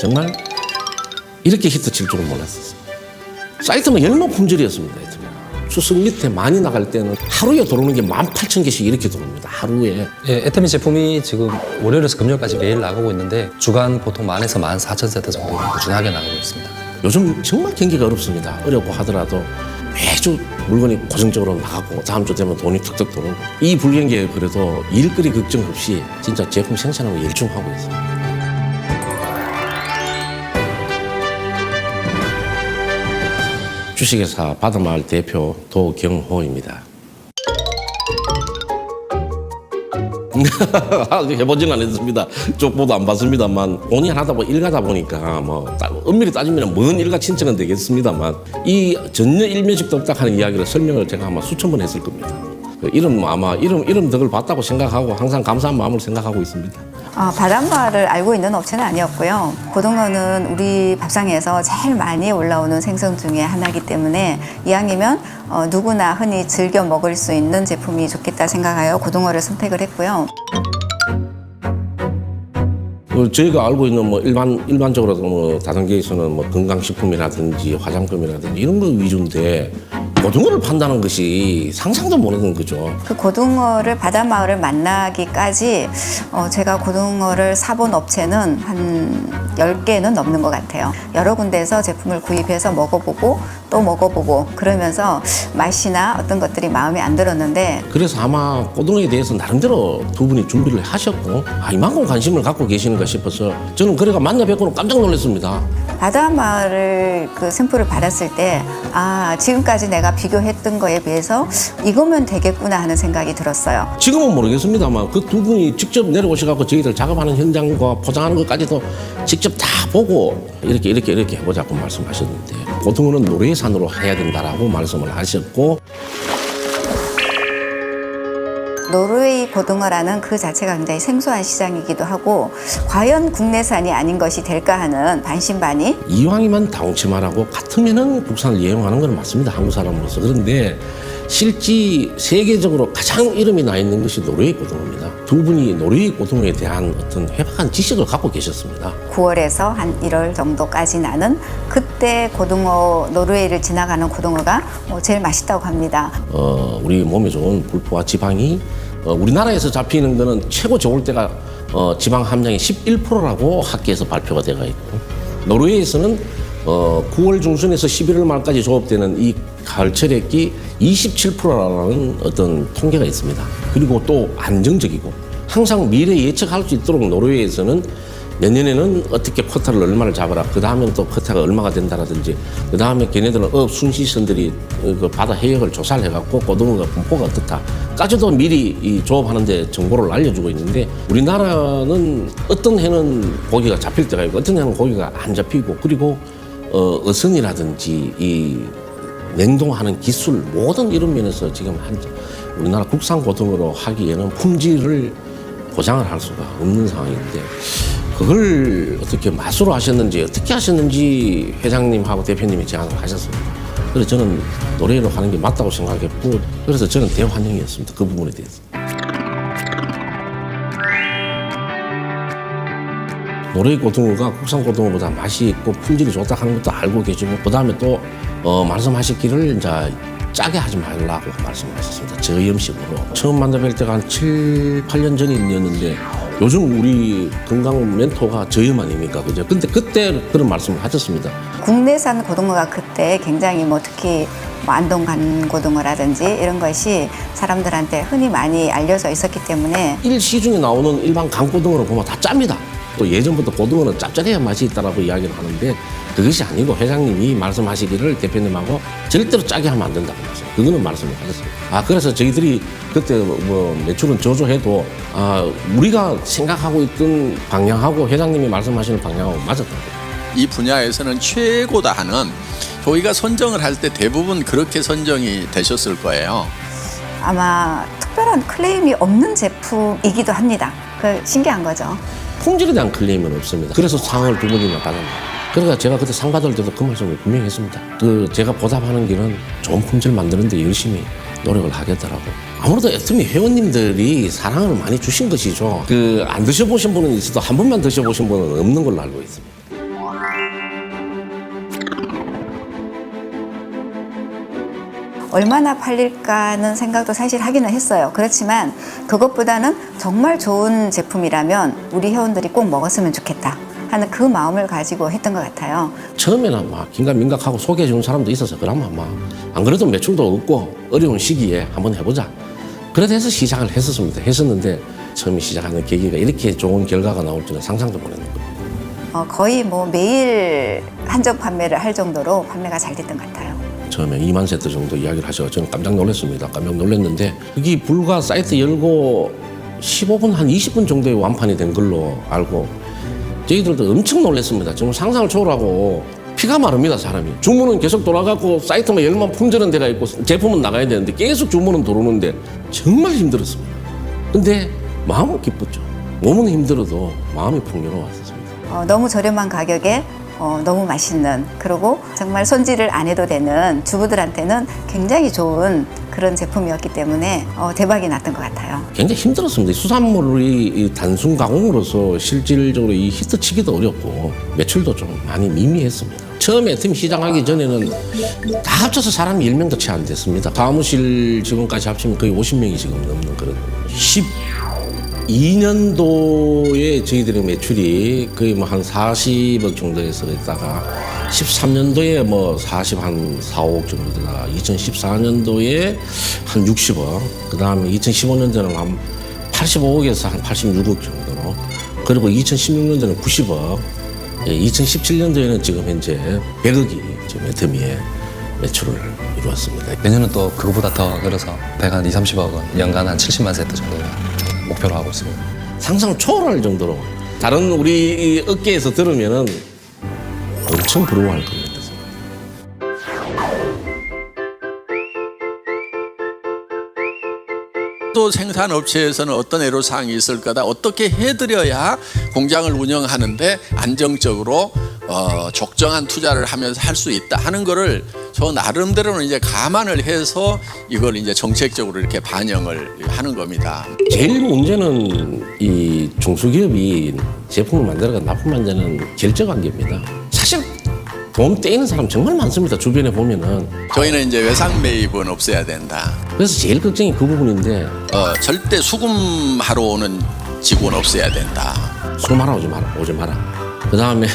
정말 이렇게 히트 칠 줄은 몰랐었어요. 사이트는 열마 품질이었습니다. 하여튼. 추석 밑에 많이 나갈 때는 하루에 들어오는 게 18,000개씩 이렇게 들어옵니다. 하루에. 예, 에테미 제품이 지금 월요일에서 금요일까지 매일 나가고 있는데 주간 보통 만에서 만 사천 세트 정도 꾸준하게 나가고 있습니다. 요즘 정말 경기가 어렵습니다. 어렵고 하더라도 매주 물건이 고정적으로 나가고 다음 주 되면 돈이 툭툭 들어오고 이 불경기에 그래도 일거리 걱정 없이 진짜 제품 생산하고 열중하고 있어요. 주식회사 바다마을 대표 도경호입니다. 해보지는 않았습니다. 쪽보도 안 봤습니다만 돈이 하다 보 일 가다 보니까 뭐 따- 엄밀히 따지면 먼 일가 친척은 되겠습니다만 이 전혀 일면식도 없다 하는 이야기를 설명을 제가 아마 수천 번 했을 겁니다. 그 이름 아마 이름 이름 덕을 봤다고 생각하고 항상 감사한 마음을 생각하고 있습니다. 어, 바닷마를 알고 있는 업체는 아니었고요. 고등어는 우리 밥상에서 제일 많이 올라오는 생선 중에 하나이기 때문에 이왕이면 어, 누구나 흔히 즐겨 먹을 수 있는 제품이 좋겠다 생각하여 고등어를 선택을 했고요. 그 저희가 알고 있는 뭐 일반 일반적으로 뭐 다단계에서는 뭐 건강식품이라든지 화장품이라든지 이런 거 위주인데 고등어를 판다는 것이 상상도 못하는 거죠. 그 고등어를 바닷마을을 만나기까지 어, 제가 고등어를 사본 업체는 한 10개는 넘는 것 같아요. 여러 군데에서 제품을 구입해서 먹어보고 또 먹어보고 그러면서 맛이나 어떤 것들이 마음에 안 들었는데 그래서 아마 고등어에 대해서 나름대로 두 분이 준비를 하셨고 아, 이만큼 관심을 갖고 계시는가 싶어서 저는 그래가 만나 뵙고는 깜짝 놀랐습니다. 바다마를 그 샘플을 받았을 때, 아, 지금까지 내가 비교했던 거에 비해서 이거면 되겠구나 하는 생각이 들었어요. 지금은 모르겠습니다만 그 두 분이 직접 내려오셔갖고 저희들 작업하는 현장과 포장하는 것까지도 직접 다 보고 이렇게 이렇게 이렇게 해보자고 말씀하셨는데 고등어는 노래산으로 해야 된다라고 말씀을 하셨고 노르웨이 고등어라는 그 자체가 굉장히 생소한 시장이기도 하고, 과연 국내산이 아닌 것이 될까 하는 반신반의. 이왕이면 다홍치마라고 같으면은 국산을 이용하는 건 맞습니다 한국 사람으로서 그런데 실제 세계적으로 가장 이름이 나 있는 것이 노르웨이 고등어입니다 두 분이 노르웨이 고등어에 대한 어떤 해박한 지식을 갖고 계셨습니다 9월에서 한 1월 정도까지 나는 그때 고등어, 노르웨이를 지나가는 고등어가 뭐 제일 맛있다고 합니다. 어, 우리 몸에 좋은 불포와 지방이 어, 우리나라에서 잡히는 거는 최고 좋을 때가 어, 지방 함량이 11%라고 학계에서 발표가 되어 있고 노르웨이에서는 어, 9월 중순에서 11월 말까지 조업되는 이 가을 철액기 27%라는 어떤 통계가 있습니다. 그리고 또 안정적이고 항상 미래 예측할 수 있도록 노르웨이에서는 내년에는 어떻게 쿼타를 얼마를 잡아라. 그 다음엔 또 쿼타가 얼마가 된다라든지, 그 다음에 걔네들은 업 순시선들이 그 바다 해역을 조사를 해갖고 고등어가 분포가 어떻다까지도 미리 이 조업하는데 정보를 알려주고 있는데 우리나라는 어떤 해는 고기가 잡힐 때가 있고 어떤 해는 고기가 안 잡히고 그리고 어, 어선이라든지 이 냉동하는 기술 모든 이런 면에서 지금 한 우리나라 국산 고등어로 하기에는 품질을 보장을 할 수가 없는 상황인데 그걸 어떻게 맛으로 하셨는지 어떻게 하셨는지 회장님하고 대표님이 제안을 하셨습니다. 그래서 저는 노래로 하는 게 맞다고 생각했고 그래서 저는 대환영이었습니다. 그 부분에 대해서. 노래 고등어가 국산 고등어보다 맛이 있고 품질이 좋다 하는 것도 알고 계시고 그 다음에 또 어, 말씀하셨기를 이제 짜게 하지 말라고 말씀하셨습니다. 저염식으로 처음 만나 뵐 때가 한 7, 8년 전이었는데 요즘 우리 건강 멘토가 저염 아닙니까? 그죠? 근데 그때 그런 말씀을 하셨습니다. 국내산 고등어가 그때 굉장히 뭐 특히 뭐 안동 간 고등어라든지 이런 것이 사람들한테 흔히 많이 알려져 있었기 때문에 일시중에 나오는 일반 강고등어를 보면 다 짭니다. 또 예전부터 고등어는 짭짤해야 맛이 있다라고 이야기를 하는데 그것이 아니고 회장님이 말씀하시기를 대표님하고 절대로 짜게 하면 안 된다고 말씀. 그거는 말씀을 하셨어요. 아 그래서 저희들이 그때 뭐 매출은 저조해도 아 우리가 생각하고 있던 방향하고 회장님이 말씀하시는 방향하고 맞았다고. 이 분야에서는 최고다 하는 저희가 선정을 할 때 대부분 그렇게 선정이 되셨을 거예요. 아마 특별한 클레임이 없는 제품이기도 합니다. 그 신기한 거죠. 품질에 대한 클레임은 없습니다. 그래서 상을 두 번이나 받았습니다. 그러니까 제가 그때 상 받을 때도 그 말씀을 분명히 했습니다. 그 제가 보답하는 길은 좋은 품질 만드는데 열심히 노력을 하겠다라고. 아무래도 애터미 회원님들이 사랑을 많이 주신 것이죠. 그 안 드셔보신 분은 있어도 한 번만 드셔보신 분은 없는 걸로 알고 있습니다. 얼마나 팔릴까는 생각도 사실 하기는 했어요. 그렇지만 그것보다는 정말 좋은 제품이라면 우리 회원들이 꼭 먹었으면 좋겠다 하는 그 마음을 가지고 했던 것 같아요. 처음에는 막 긴가민가하고 소개해 주는 사람도 있어서 그러면 막 안 그래도 매출도 없고 어려운 시기에 한번 해보자. 그래서 해서 시작을 했었습니다. 했었는데 처음에 시작하는 계기가 이렇게 좋은 결과가 나올 줄은 상상도 못했는 거예요. 어, 거의 뭐 매일 한정 판매를 할 정도로 판매가 잘 됐던 것 같아요. 처음에 2만 세트 정도 이야기를 하셔서 저는 깜짝 놀랐습니다. 깜짝 놀랐는데 그게 불과 사이트 열고 15분 한 20분 정도에 완판이 된 걸로 알고 저희들도 엄청 놀랐습니다. 정말 상상을 초월하고 피가 마릅니다 사람이 주문은 계속 돌아가고 사이트만 열만 품절은 데가 있고 제품은 나가야 되는데 계속 주문은 들어오는데 정말 힘들었습니다. 근데 마음은 기뻤죠. 몸은 힘들어도 마음이 풍요로웠습니다. 어, 너무 저렴한 가격에 어, 너무 맛있는 그리고 정말 손질을 안 해도 되는 주부들한테는 굉장히 좋은 그런 제품이었기 때문에 어, 대박이 났던 것 같아요. 굉장히 힘들었습니다. 수산물이 이 단순 가공으로서 실질적으로 이 히트치기도 어렵고 매출도 좀 많이 미미했습니다. 처음에 팀 시작하기 전에는 다 합쳐서 사람이 10명도 채 안 됐습니다. 사무실 직원까지 합치면 거의 50명이 지금 넘는 그런 12년도에 저희들의 매출이 거의 뭐 한 40억 정도에서 있다가 13년도에 뭐 40, 한 4, 5억 정도 되다가 2014년도에 한 60억, 그 다음에 2015년도에는 한 85억에서 한 86억 정도로, 그리고 2016년도에는 90억, 예, 2017년도에는 지금 현재 100억이 지금 애터미의 매출을 이루었습니다. 내년은 또 그거보다 더 늘어서 100한 2, 30억 원, 연간 한 70만 세트 정도 목표로 하고 있습니다. 상상 초월할 정도로 다른 우리 이 업계에서 들으면은 엄청 부러워할 겁니다. 또 생산업체에서는 어떤 애로사항이 있을 거다 어떻게 해드려야 공장을 운영하는데 안정적으로 어, 적정한 투자를 하면서 할 수 있다 하는 거를 저 나름대로는 이제 감안을 해서 이걸 이제 정책적으로 이렇게 반영을 하는 겁니다. 제일 문제는 이 중소기업이 제품을 만들어가 납품하는 결제 관계입니다. 사실 돈 떼이는 사람 정말 많습니다. 주변에 보면은. 저희는 이제 외상 매입은 없애야 된다. 그래서 제일 걱정이 그 부분인데 어, 절대 수금하러 오는 직원 없애야 된다. 수마라 오지 마라, 오지 마라. 그 다음에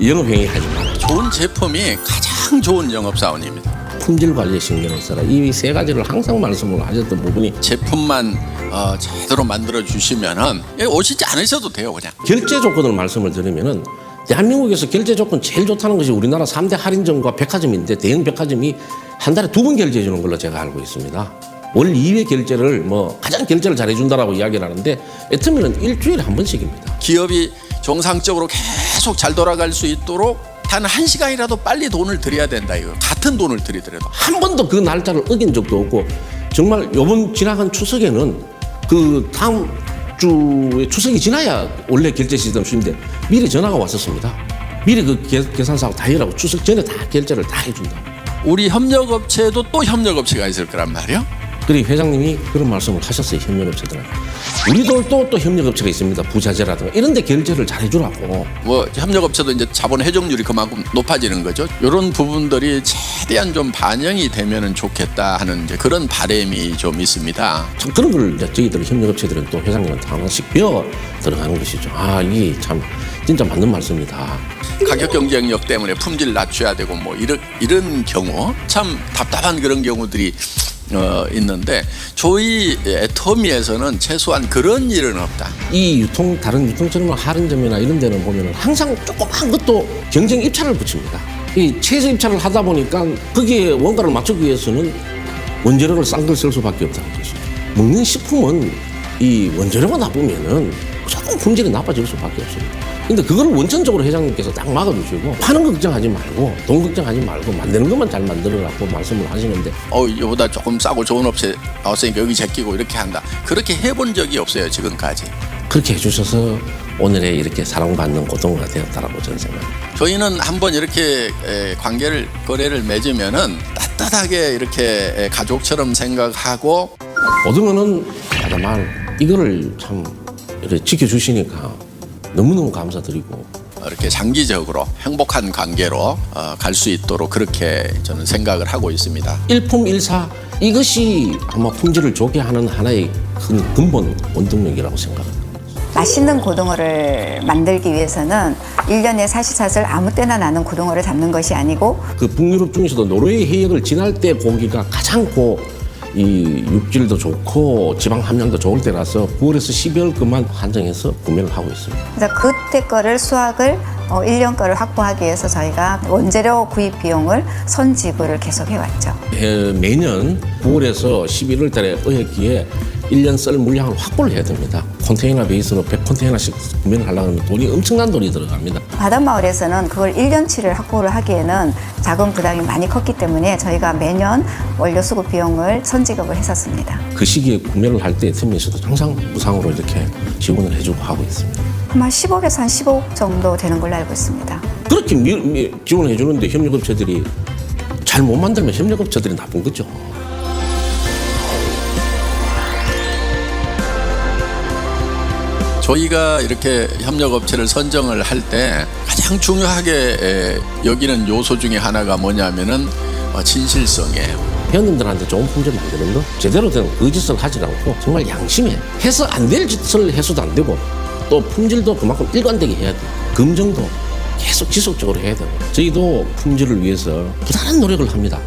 영업행위 하지 마라. 좋은 제품이 가장 좋은 영업사원입니다. 품질 관리에 신경을 써라. 이 세 가지를 항상 말씀을 하셨던 부분이 제품만 어, 제대로 만들어 주시면은 예, 오시지 않으셔도 돼요, 그냥. 결제 조건을 말씀을 드리면은 대한민국에서 결제 조건 제일 좋다는 것이 우리나라 삼대 할인점과 백화점인데 대형 백화점이 한 달에 두 번 결제해 주는 걸로 제가 알고 있습니다. 월 2회 결제를 뭐 가장 결제를 잘해 준다라고 이야기를 하는데 애터미는 일주일에 한 번씩입니다. 기업이 정상적으로 계속 잘 돌아갈 수 있도록 단 한 시간이라도 빨리 돈을 드려야 된다 이거 같은 돈을 드리더라도 한 번도 그 날짜를 어긴 적도 없고 정말 요번 지나간 추석에는 그 다음 주에 추석이 지나야 원래 결제 시스템 수인데 미리 전화가 왔었습니다. 미리 그 계- 계산사하고 다 해라고 추석 전에 다 결제를 다 해준다. 우리 협력업체도 또 협력업체가 있을 거란 말이에요. 그리고 회장님이 그런 말씀을 하셨어요 협력업체들한테. 우리도 또, 또 협력업체가 있습니다. 부자재라든가. 이런 데 결제를 잘 해주라고. 뭐 협력업체도 이제 자본 회전율이 그만큼 높아지는 거죠. 이런 부분들이 최대한 좀 반영이 되면은 좋겠다 하는 이제 그런 바람이 좀 있습니다. 참 그런 걸 이제 저희들 협력업체들은 또 회장님한테 하나씩 배워 들어가는 것이죠. 아 이게 참 진짜 맞는 말씀이다 가격 경쟁력 때문에 품질 낮춰야 되고 뭐 이런 이런 경우 참 답답한 그런 경우들이 어, 있는데 저희 애터미에서는 최소한 그런 일은 없다. 이 유통 다른 유통처럼 할인점이나 이런 데는 보면은 항상 조그만 것도 경쟁 입찰을 붙입니다. 이 최저 입찰을 하다 보니까 거기에 원가를 맞추기 위해서는 원재료를 싼 걸 쓸 수밖에 없다는 것이죠. 먹는 식품은 이 원재료가 나쁘면은 조금 품질이 나빠질 수밖에 없습니다. 근데 그걸 원천적으로 회장님께서 딱 막아주시고 파는 거 걱정하지 말고 돈 걱정하지 말고 만드는 것만 잘 만들어라고 말씀을 하시는데 어 이보다 조금 싸고 좋은 업체 나왔으니까 여기 제끼고 이렇게 한다. 그렇게 해본 적이 없어요 지금까지. 그렇게 해주셔서 오늘의 이렇게 사랑받는 고동가 되었다라고 저는 생각합니다. 저희는 한번 이렇게 에, 관계를 거래를 맺으면은 따뜻하게 이렇게 에, 가족처럼 생각하고 고등어는 정말 이거를 참 이렇게 지켜주시니까 너무너무 감사드리고 이렇게 장기적으로 행복한 관계로 어, 갈수 있도록 그렇게 저는 생각을 하고 있습니다. 일품일사 이것이 아마 품질을 좋게 하는 하나의 큰 근본 원동력이라고 생각합니다. 맛있는 고등어를 만들기 위해서는 일년에 사시사슬 아무 때나 나는 고등어를 잡는 것이 아니고 그 북유럽 중에서도 노르웨이 해역을 지날 때 고기가 가장 고, 이 육질도 좋고 지방 함량도 좋을 때라서 9월에서 12월 그만 한정해서 구매를 하고 있습니다. 그래서 그때 거를 수확을 어, 1년 거를 확보하기 위해서 저희가 원재료 구입 비용을 선 지불을 계속 해왔죠. 해- 매년 9월에서 11월 달에 어획기에 1년 썰 물량을 확보를 해야 됩니다. 컨테이너 베이스로 100컨테이너씩 구매를 하려면 돈이 엄청난 돈이 들어갑니다. 바닷마을에서는 그걸 1년치를 확보를 하기에는 자금 부담이 많이 컸기 때문에 저희가 매년 원료 수급 비용을 선지급을 했었습니다. 그 시기에 구매를 할때 애터미에서도 항상 무상으로 이렇게 지원을 해주고 하고 있습니다. 아마 10억에서 한 15억 정도 되는 걸로 알고 있습니다. 그렇게 미- 미- 지원해 주는데 협력업체들이 잘 못 만들면 협력업체들이 나쁜 거죠. 저희가 이렇게 협력업체를 선정을 할 때 가장 중요하게 에, 여기는 요소 중에 하나가 뭐냐면은 어, 진실성이에요. 회원님들한테 좋은 품질 만드는 거 제대로 된 거짓을 하지 않고 정말 양심에 해서 안 될 짓을 해서도 안 되고 또 품질도 그만큼 일관되게 해야 돼요. 검증도 계속 지속적으로 해야 되고 저희도 품질을 위해서 부단한 노력을 합니다.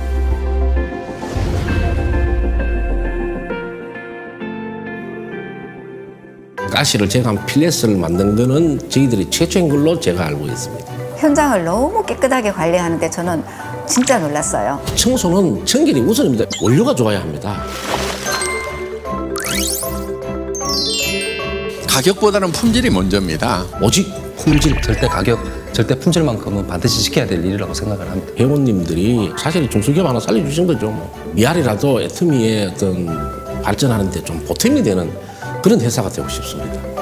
가시를 제가 필레스를 만든 거는 저희들이 최초인 걸로 제가 알고 있습니다. 현장을 너무 깨끗하게 관리하는데 저는 진짜 놀랐어요. 청소는 청결이 우선입니다. 원료가 좋아야 합니다. 가격보다는 품질이 먼저입니다. 오직 품질. 절대 가격, 절대 품질만큼은 반드시 지켜야 될 일이라고 생각을 합니다. 회원님들이 사실 중소기업 하나 살려주신 거죠. 뭐. 미알이라도 애터미의 어떤 발전하는데 좀 보탬이 되는 그런 회사가 되고 싶습니다.